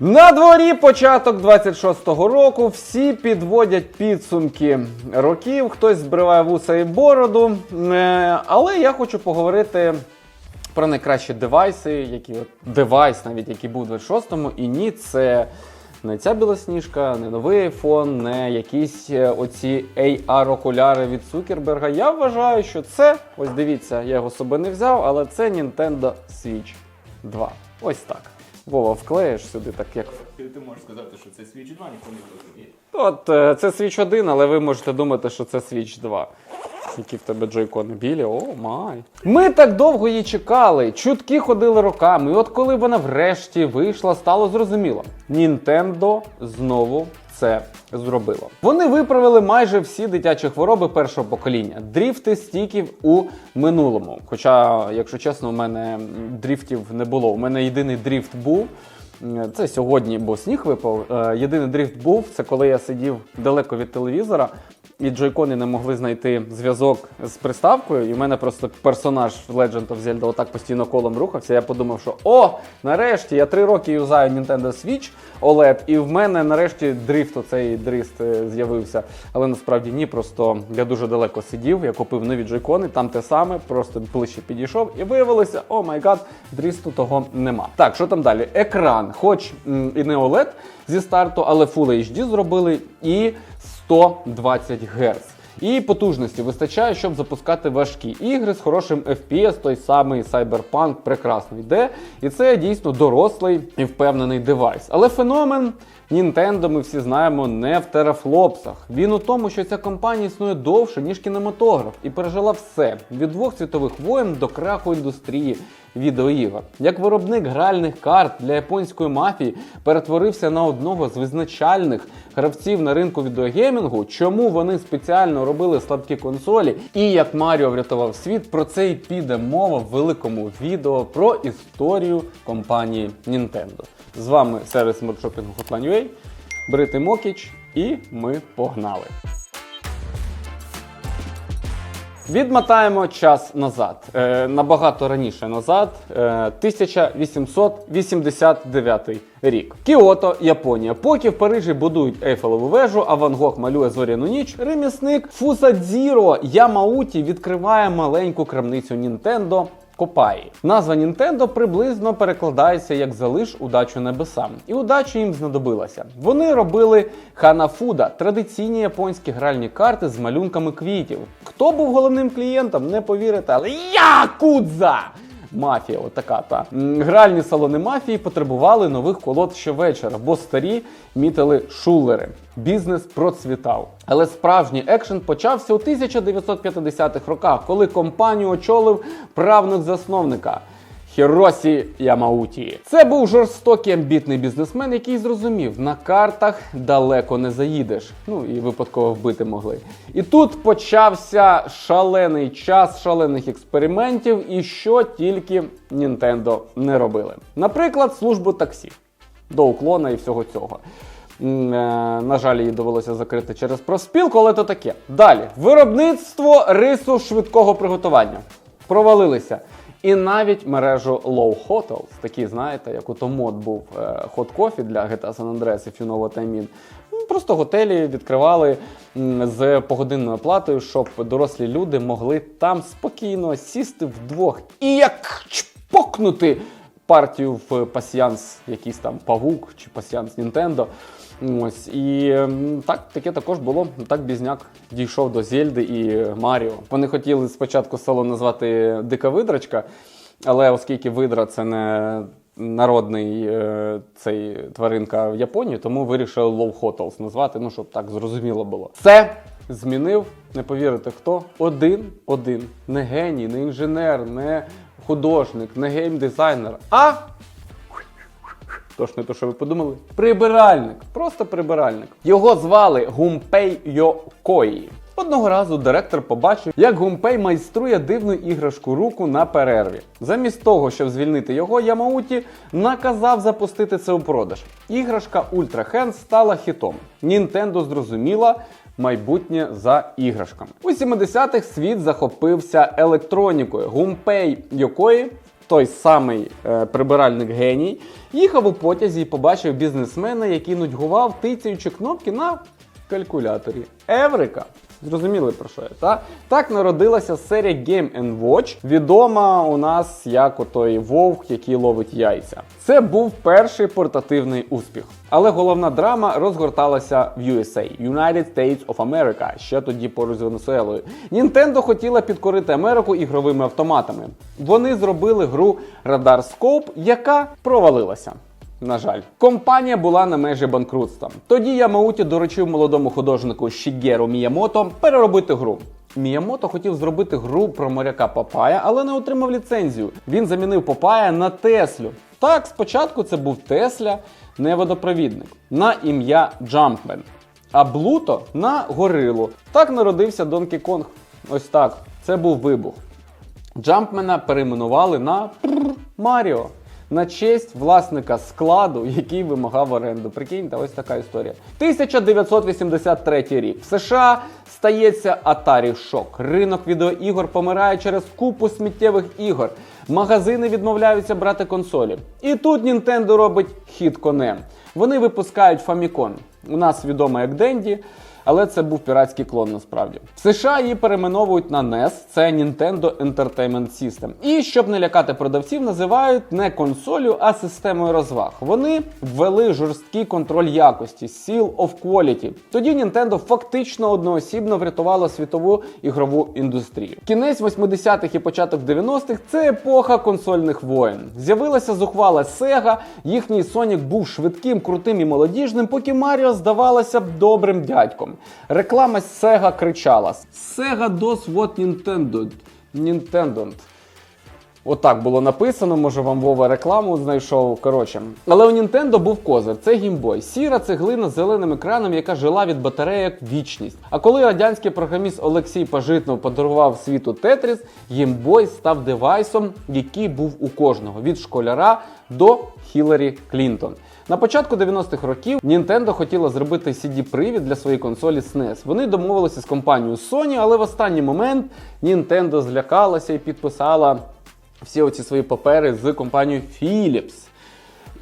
На дворі початок 26-го року. Всі підводять підсумки років. Хтось збриває вуса і бороду. Е, Але я хочу поговорити про найкращі девайси, які от девайс, навіть який був у 26-му. І ні, це не ця білосніжка, не новий iPhone, не якісь е, оці AR-окуляри від Цукерберга. Я вважаю, що це, ось дивіться, я його з собою не взяв, але це Nintendo Switch 2. Ось так. Вова, вклеїш сюди, так як Ти, можеш сказати, що це Switch 2, ніхто не розуміє. От е, це Switch 1, але ви можете думати, що це Switch 2. Які в тебе джойкони білі, о май. Ми так довго її чекали, чутки ходили роками. І от коли вона врешті вийшла, стало зрозуміло. Нінтендо знову це зробило. Вони виправили майже всі дитячі хвороби першого покоління. Дріфти стіків у минулому. Хоча, якщо чесно, у мене дріфтів не було. У мене єдиний дріфт був. Це сьогодні, бо сніг випав. Е, Єдиний дріфт був це коли я сидів далеко від телевізора, і джойкони не могли знайти зв'язок з приставкою. І в мене просто персонаж Legend of Zelda отак постійно колом рухався. Я подумав, що о, нарешті я три роки юзаю Nintendo Switch OLED, і в мене нарешті дрифт, оцей дрифт е, з'явився. Але насправді ні, просто я дуже далеко сидів, я купив нові джойкони, там те саме, просто ближче підійшов, і виявилося, о май гад, дрифту того нема. Так, що там далі? Екран, хоч і не OLED зі старту, але Full HD зробили і 120 Гц. І потужності вистачає, щоб запускати важкі ігри з хорошим FPS, той самий Cyberpunk прекрасно йде. І це дійсно дорослий і впевнений девайс. Але феномен Nintendo, ми всі знаємо, не в терафлопсах. Він у тому, що ця компанія існує довше, ніж кінематограф, і пережила все від двох світових воєн до краху індустрії відеоігор. Як виробник гральних карт для японської мафії перетворився на одного з визначальних гравців на ринку відеогеймінгу, чому вони спеціально робили слабкі консолі, і як Маріо врятував світ, про це і піде мова в великому відео про історію компанії Nintendo. З вами сервіс модшопінгу Hotline.ua, Брити Мокіч, і ми погнали. Відмотаємо час назад, е, набагато раніше назад, е, 1889 рік. Кіото, Японія. Поки в Парижі будують Ейфелеву вежу, а Ван Гог малює зоряну ніч, ремісник Фусадзіро Ямауті відкриває маленьку крамницю Нінтендо. Копаї. Назва Nintendo приблизно перекладається як залиш удачу небесам. І удача їм знадобилася. Вони робили ханафуда, традиційні японські гральні карти з малюнками квітів. Хто був головним клієнтом, не повірите, але Якудза! Мафія, отака та гральні салони мафії потребували нових колод щовечора, бо старі мітили шулери. Бізнес процвітав. Але справжній екшен почався у 1950-х роках, коли компанію очолив правнук засновника. Хіросі Ямауті. Це був жорстокий амбітний бізнесмен, який зрозумів, на картах далеко не заїдеш. Ну і випадково вбити могли. І тут почався шалений час шалених експериментів, і що тільки Нінтендо не робили. Наприклад, службу таксі до уклона і всього цього. Е, На жаль, її довелося закрити через профспілку, але то таке. Далі виробництво рису швидкого приготування. Провалилися. І навіть мережу Low Hotels, такі, знаєте, як ото мод був е, Hot Coffee для GTA San Andreas, if you know. Ну, Просто готелі відкривали з погодинною платою, щоб дорослі люди могли там спокійно сісти вдвох і як чпокнути партію в пасіянс, якийсь там павук чи пасіянс Нінтендо. Ось і так, таке також було. Так бізняк дійшов до Зельди і Маріо. Вони хотіли спочатку село назвати Дика Видрачка, але оскільки видра це не народний е, цей тваринка в Японії, тому вирішили Low Hotels назвати, ну щоб так зрозуміло було. Це змінив, не повірите хто? Один один. Не геній, не інженер, не художник, не геймдизайнер, а Тож не то, що ви подумали. Прибиральник, просто прибиральник. Його звали Гумпей Йокої. Одного разу директор побачив, як Гумпей майструє дивну іграшку руку на перерві. Замість того, щоб звільнити його, Ямауті наказав запустити це у продаж. Іграшка Ultra Hand стала хітом. Нінтендо зрозуміла, майбутнє за іграшками. У 70-х світ захопився електронікою. Гумпей Йокої той самий е, прибиральник геній, їхав у потязі і побачив бізнесмена, який нудьгував, тицяючи кнопки на калькуляторі. Еврика! Зрозуміли про що я? Та? Так народилася серія Game Watch, відома у нас як отой вовк, який ловить яйця. Це був перший портативний успіх. Але головна драма розгорталася в USA, United States of America, ще тоді поруч з Венесуелою. Nintendo хотіла підкорити Америку ігровими автоматами. Вони зробили гру Radar Scope, яка провалилася. На жаль, компанія була на межі банкрутства. Тоді Ямауті доручив молодому художнику Шігеру Міямото переробити гру. Міямото хотів зробити гру про моряка Папая, але не отримав ліцензію. Він замінив Папая на Теслю. Так, спочатку це був Тесля, не водопровідник, на ім'я Джампмен, а Блуто на горилу. Так народився Донкі Конг. Ось так. Це був вибух. Джампмена перейменували на Маріо. На честь власника складу, який вимагав оренду. Прикиньте, ось така історія. 1983 рік. В США стається Atari шок. Ринок відеоігор помирає через купу сміттєвих ігор. Магазини відмовляються брати консолі. І тут Nintendo робить хід конем. Вони випускають Famicom. У нас відомо як Денді. Але це був піратський клон насправді. В США її перейменовують на NES, це Nintendo Entertainment System. І щоб не лякати продавців, називають не консолью, а системою розваг. Вони ввели жорсткий контроль якості Seal of Quality. Тоді Nintendo фактично одноосібно врятувала світову ігрову індустрію. Кінець 80-х і початок 90-х це епоха консольних воєн. З'явилася зухвала Sega, їхній Sonic був швидким, крутим і молодіжним, поки Маріо здавалося б добрим дядьком. Реклама Sega кричала: Sega does what Nintendo. Nintendo. Отак було написано, може вам Вова рекламу знайшов. Коротше. Але у Nintendo був козир, це гімбой. Сіра цеглина з зеленим екраном, яка жила від батареїк вічність. А коли радянський програміст Олексій Пажитнов подарував світу Тетріс, гімбой став девайсом, який був у кожного від школяра до Хіларі Клінтон. На початку 90-х років Nintendo хотіла зробити CD-привід для своєї консолі SNES. Вони домовилися з компанією Sony, але в останній момент Nintendo злякалася і підписала всі оці свої папери з компанією Philips.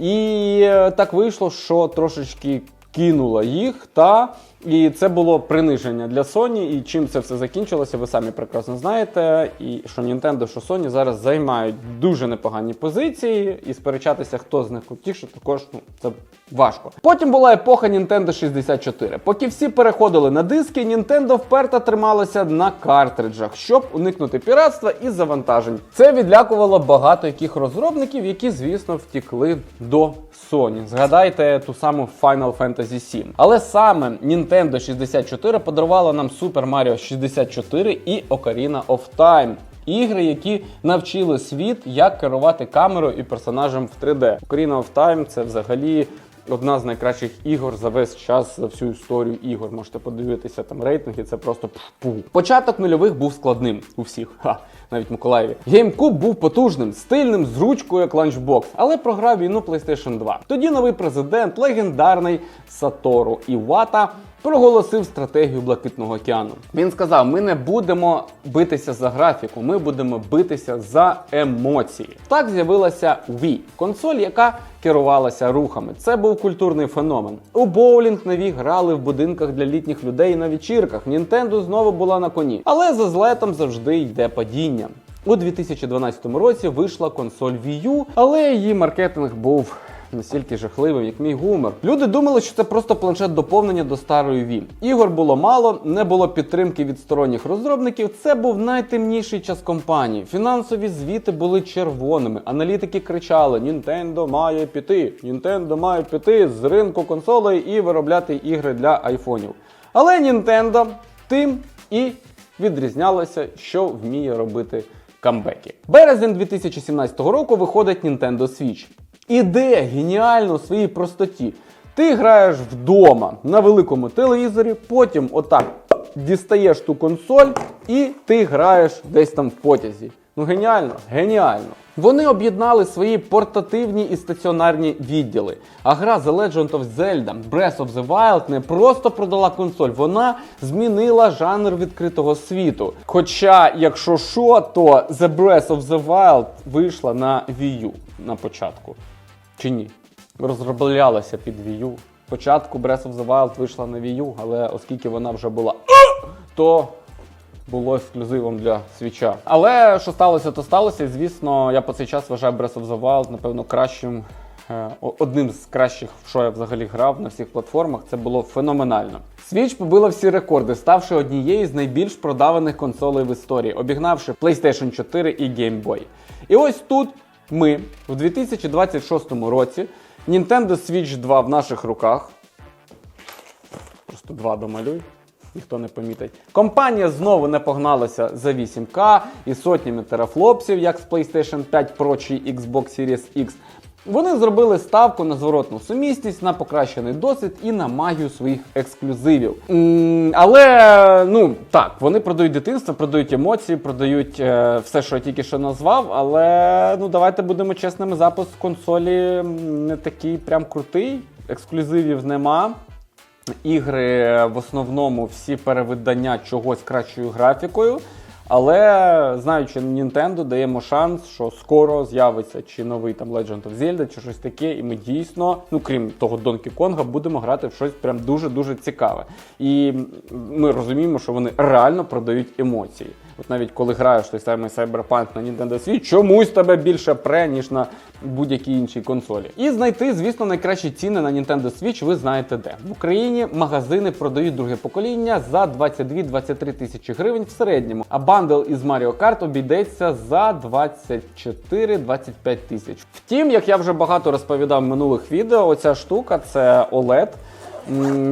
І е, так вийшло, що трошечки кинула їх, та і це було приниження для Sony. І чим це все закінчилося, ви самі прекрасно знаєте. І що Nintendo, що Sony зараз займають дуже непогані позиції, і сперечатися, хто з них крутіше, також ну, це важко. Потім була епоха Nintendo 64. Поки всі переходили на диски, Nintendo вперто трималася на картриджах, щоб уникнути піратства і завантажень. Це відлякувало багато яких розробників, які, звісно, втікли до Sony. Згадайте ту саму Final Fantasy 7. Але саме Nintendo 64 подарувала нам Super Mario 64 і Ocarina of Time. Ігри, які навчили світ, як керувати камерою і персонажем в 3D. Ocarina of Time це взагалі одна з найкращих ігор за весь час за всю історію ігор. Можете подивитися там рейтинги, це просто пух. Початок нульових був складним у всіх. Ха, навіть Миколаєві. GameCube був потужним, стильним, з ручкою як ланчбокс, але програв війну PlayStation 2. Тоді новий президент, легендарний Сатору Івата. Проголосив стратегію Блакитного океану. Він сказав: ми не будемо битися за графіку, ми будемо битися за емоції. Так з'явилася Wii, консоль, яка керувалася рухами. Це був культурний феномен. У боулінг нові грали в будинках для літніх людей на вечірках. Нінтендо знову була на коні, але за злетом завжди йде падіння. У 2012 році вийшла консоль Wii U, але її маркетинг був настільки жахливим, як мій гумор. Люди думали, що це просто планшет доповнення до старої Wii. Ігор було мало, не було підтримки від сторонніх розробників. Це був найтемніший час компанії. Фінансові звіти були червоними. Аналітики кричали: Nintendo має піти, Nintendo має піти з ринку консолей і виробляти ігри для айфонів. Але Nintendo тим і відрізнялася, що вміє робити камбеки. Березень 2017 року виходить Nintendo Switch. Ідея геніальна у своїй простоті. Ти граєш вдома на великому телевізорі, потім отак дістаєш ту консоль і ти граєш десь там в потязі. Ну геніально, геніально. Вони об'єднали свої портативні і стаціонарні відділи. А гра The Legend of Zelda Breath of the Wild не просто продала консоль, вона змінила жанр відкритого світу. Хоча, якщо що, то The Breath of the Wild вийшла на Wii U на початку. Чи ні? Розроблялася під Wii U. Спочатку Breath of the Wild вийшла на Wii U, але оскільки вона вже була, то було ексклюзивом для свіча. Але що сталося, то сталося. І звісно, я по цей час вважаю Breath of the Wild, напевно, кращим. е, Одним з кращих, в що я взагалі грав на всіх платформах, це було феноменально. Switch побила всі рекорди, ставши однією з найбільш продаваних консолей в історії, обігнавши PlayStation 4 і Game Boy. І ось тут ми в 2026 році Nintendo Switch 2 в наших руках. Просто два домалюй. Ніхто не помітить. Компанія знову не погналася за 8К і сотнями терафлопсів, як з PlayStation 5 Pro чи Xbox Series X. Вони зробили ставку на зворотну сумісність, на покращений досвід і на магію своїх ексклюзивів. Але ну так, вони продають дитинство, продають емоції, продають е, все, що я тільки що назвав. Але ну давайте будемо чесними, запуск консолі не такий прям крутий. Ексклюзивів нема. Ігри в основному всі перевидання чогось кращою графікою. Але знаючи Nintendo, даємо шанс, що скоро з'явиться чи новий там Legend of Zelda, чи щось таке, і ми дійсно, ну крім того Donkey Konga, будемо грати в щось прям дуже-дуже цікаве. І ми розуміємо, що вони реально продають емоції. От навіть коли граєш той самий Cyberpunk на Nintendo Switch, чомусь тебе більше пре, ніж на будь-якій іншій консолі. І знайти, звісно, найкращі ціни на Nintendo Switch ви знаєте де. В Україні магазини продають друге покоління за 22-23 тисячі гривень в середньому, а бандл із Mario Kart обійдеться за 24-25 тисяч. Втім, як я вже багато розповідав в минулих відео, оця штука це OLED.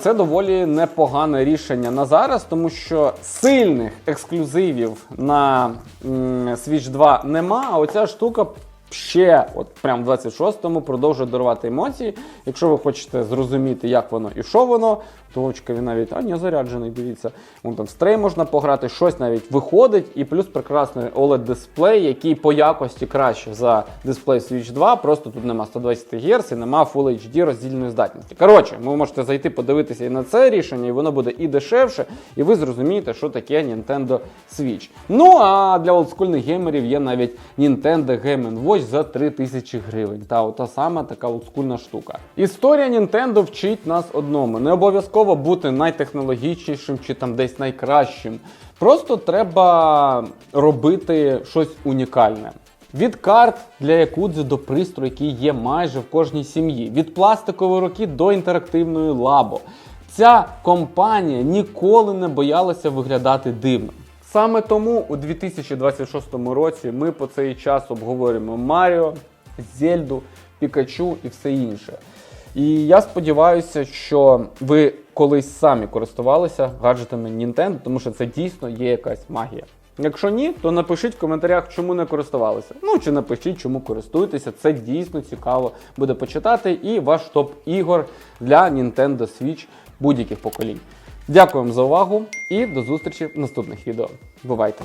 Це доволі непогане рішення на зараз, тому що сильних ексклюзивів на Switch 2 нема, а оця штука ще, от прям в 26-му, продовжує дарувати емоції. Якщо ви хочете зрозуміти, як воно і що воно, то очка він навіть а, не заряджений, дивіться. Вон там стрей можна пограти, щось навіть виходить, і плюс прекрасний oled дисплей, який по якості краще за дисплей Switch 2. Просто тут нема 120 Гц і нема Full HD роздільної здатності. Коротше, ви можете зайти подивитися і на це рішення, і воно буде і дешевше, і ви зрозумієте, що таке Nintendo Switch. Ну а для олдскульних геймерів є навіть Nintendo Game Watch за 3000 гривень. Та ота сама така олдскульна штука. Історія Nintendo вчить нас одному: не обов'язково бути найтехнологічнішим чи там десь найкращим. Просто треба робити щось унікальне. Від карт для якудзи до пристрою, який є майже в кожній сім'ї, від пластикової руки до інтерактивної лабо. Ця компанія ніколи не боялася виглядати дивно. Саме тому у 2026 році ми по цей час обговорюємо Маріо, Зельду, Пікачу і все інше. І я сподіваюся, що ви колись самі користувалися гаджетами Nintendo, тому що це дійсно є якась магія. Якщо ні, то напишіть в коментарях, чому не користувалися. Ну чи напишіть, чому користуєтеся. Це дійсно цікаво буде почитати. І ваш топ ігор для Nintendo Switch будь-яких поколінь. Дякую вам за увагу і до зустрічі в наступних відео. Бувайте!